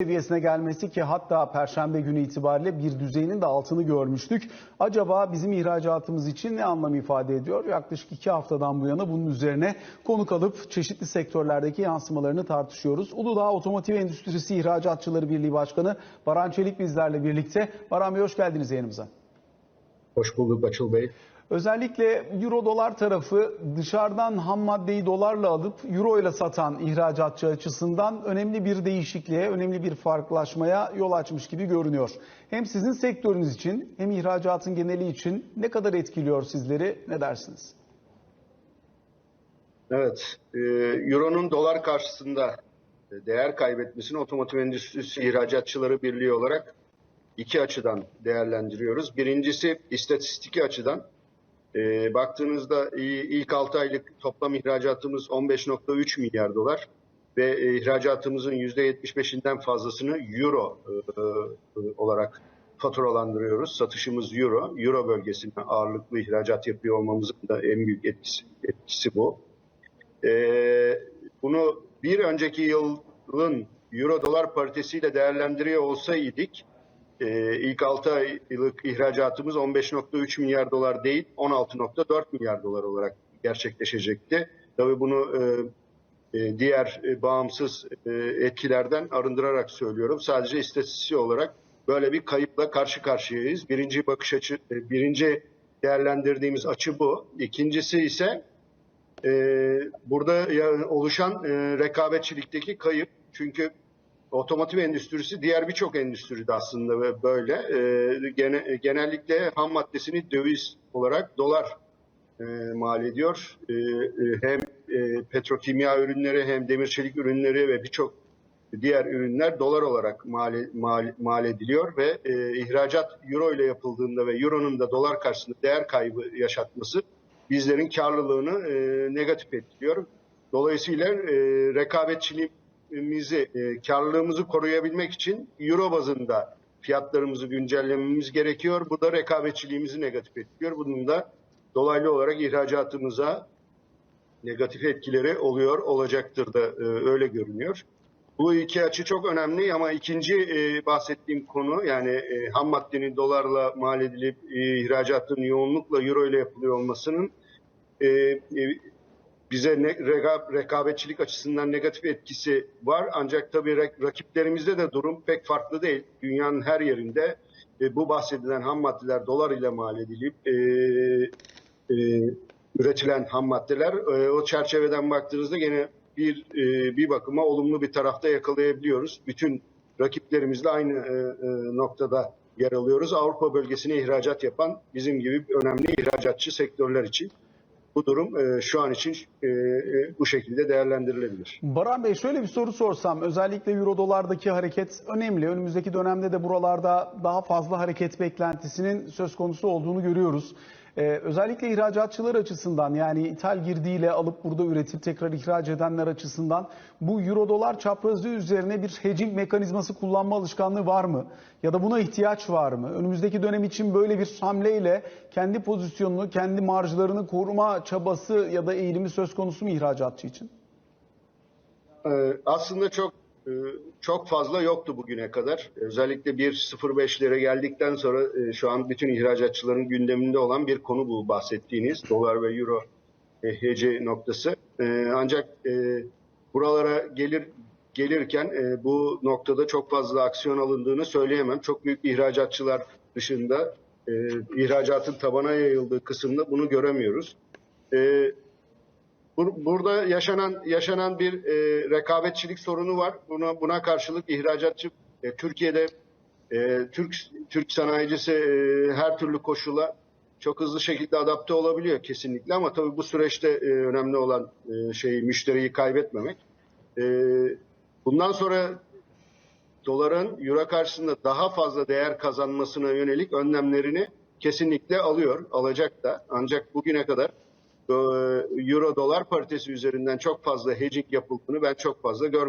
seviyesine gelmesi ki hatta perşembe günü itibariyle bir düzeyinin de altını görmüştük. Acaba bizim ihracatımız için ne anlam ifade ediyor? Yaklaşık iki haftadan bu yana bunun üzerine konuk alıp çeşitli sektörlerdeki yansımalarını tartışıyoruz. Uludağ Otomotiv Endüstrisi İhracatçıları Birliği Başkanı Baran Çelik bizlerle birlikte. Baran Bey hoş geldiniz yayınımıza. Hoş bulduk Açıl Bey. Özellikle euro dolar tarafı dışarıdan ham maddeyi dolarla alıp euro ile satan ihracatçı açısından önemli bir değişikliğe, önemli bir farklılaşmaya yol açmış gibi görünüyor. Hem sizin sektörünüz için hem ihracatın geneli için ne kadar etkiliyor sizleri ne dersiniz? Evet, e, Euro'nun dolar karşısında değer kaybetmesini Otomotiv Endüstrisi İhracatçıları Birliği olarak iki açıdan değerlendiriyoruz. Birincisi istatistiki açıdan. E, baktığınızda e, ilk 6 aylık toplam ihracatımız 15.3 milyar dolar ve e, ihracatımızın %75'inden fazlasını euro e, e, olarak faturalandırıyoruz. Satışımız euro. Euro bölgesine ağırlıklı ihracat yapıyor olmamızın da en büyük etkisi, etkisi bu. Ee, bunu bir önceki yılın euro dolar paritesiyle değerlendiriyor olsaydık e, ilk 6 aylık ihracatımız 15.3 milyar dolar değil 16.4 milyar dolar olarak gerçekleşecekti. Tabii bunu e, e, diğer e, bağımsız e, etkilerden arındırarak söylüyorum. Sadece istatistik olarak böyle bir kayıpla karşı karşıyayız. Birinci bakış açı, e, birinci değerlendirdiğimiz açı bu. İkincisi ise e, burada oluşan e, rekabetçilikteki kayıp. Çünkü otomotiv endüstrisi diğer birçok endüstride aslında ve böyle e, gene, genellikle ham maddesini döviz olarak dolar e, mal ediyor. E, e, hem e, petrokimya ürünleri hem demir çelik ürünleri ve birçok diğer ürünler dolar olarak mal, mal, mal ediliyor ve e, ihracat euro ile yapıldığında ve euronun da dolar karşısında değer kaybı yaşatması bizlerin karlılığını e, negatif etkiliyor. Dolayısıyla e, rekabetçiliğimizi, e, karlılığımızı koruyabilmek için euro bazında fiyatlarımızı güncellememiz gerekiyor. Bu da rekabetçiliğimizi negatif etkiliyor. Bunun da dolaylı olarak ihracatımıza negatif etkileri oluyor, olacaktır da e, öyle görünüyor. Bu iki açı çok önemli ama ikinci e, bahsettiğim konu yani e, ham maddenin dolarla mal edilip e, ihracatın yoğunlukla euro ile yapılıyor olmasının e, e, bize ne, rega- rekabetçilik açısından negatif etkisi var. Ancak tabii rak- rakiplerimizde de durum pek farklı değil. Dünyanın her yerinde e, bu bahsedilen ham maddeler dolar ile mal edilip e, e, üretilen ham maddeler e, o çerçeveden baktığınızda gene bir e, bir bakıma olumlu bir tarafta yakalayabiliyoruz. Bütün rakiplerimizle aynı e, e, noktada yer alıyoruz. Avrupa bölgesine ihracat yapan bizim gibi önemli ihracatçı sektörler için bu durum e, şu an için e, e, bu şekilde değerlendirilebilir. Baran Bey şöyle bir soru sorsam özellikle euro dolardaki hareket önemli. Önümüzdeki dönemde de buralarda daha fazla hareket beklentisinin söz konusu olduğunu görüyoruz. Ee, özellikle ihracatçılar açısından yani ithal girdiğiyle alıp burada üretip tekrar ihraç edenler açısından bu euro dolar çaprazı üzerine bir hedging mekanizması kullanma alışkanlığı var mı? Ya da buna ihtiyaç var mı? Önümüzdeki dönem için böyle bir hamleyle kendi pozisyonunu, kendi marjlarını koruma çabası ya da eğilimi söz konusu mu ihracatçı için? Ee, aslında çok çok fazla yoktu bugüne kadar. Özellikle 1.05'lere geldikten sonra e, şu an bütün ihracatçıların gündeminde olan bir konu bu bahsettiğiniz dolar ve euro hece noktası. E, ancak e, buralara gelir gelirken e, bu noktada çok fazla aksiyon alındığını söyleyemem. Çok büyük ihracatçılar dışında ihracatın tabana yayıldığı kısımda bunu göremiyoruz. Bur- Burada yaşanan yaşanan bir e, rekabetçilik sorunu var. Buna buna karşılık ihracatçı e, Türkiye'de e, Türk Türk sanayicisi e, her türlü koşula çok hızlı şekilde adapte olabiliyor kesinlikle ama tabii bu süreçte e, önemli olan e, şey müşteriyi kaybetmemek. E, bundan sonra doların euro karşısında daha fazla değer kazanmasına yönelik önlemlerini kesinlikle alıyor, alacak da. Ancak bugüne kadar euro dolar paritesi üzerinden çok fazla hedging yapıldığını ben çok fazla görmedim.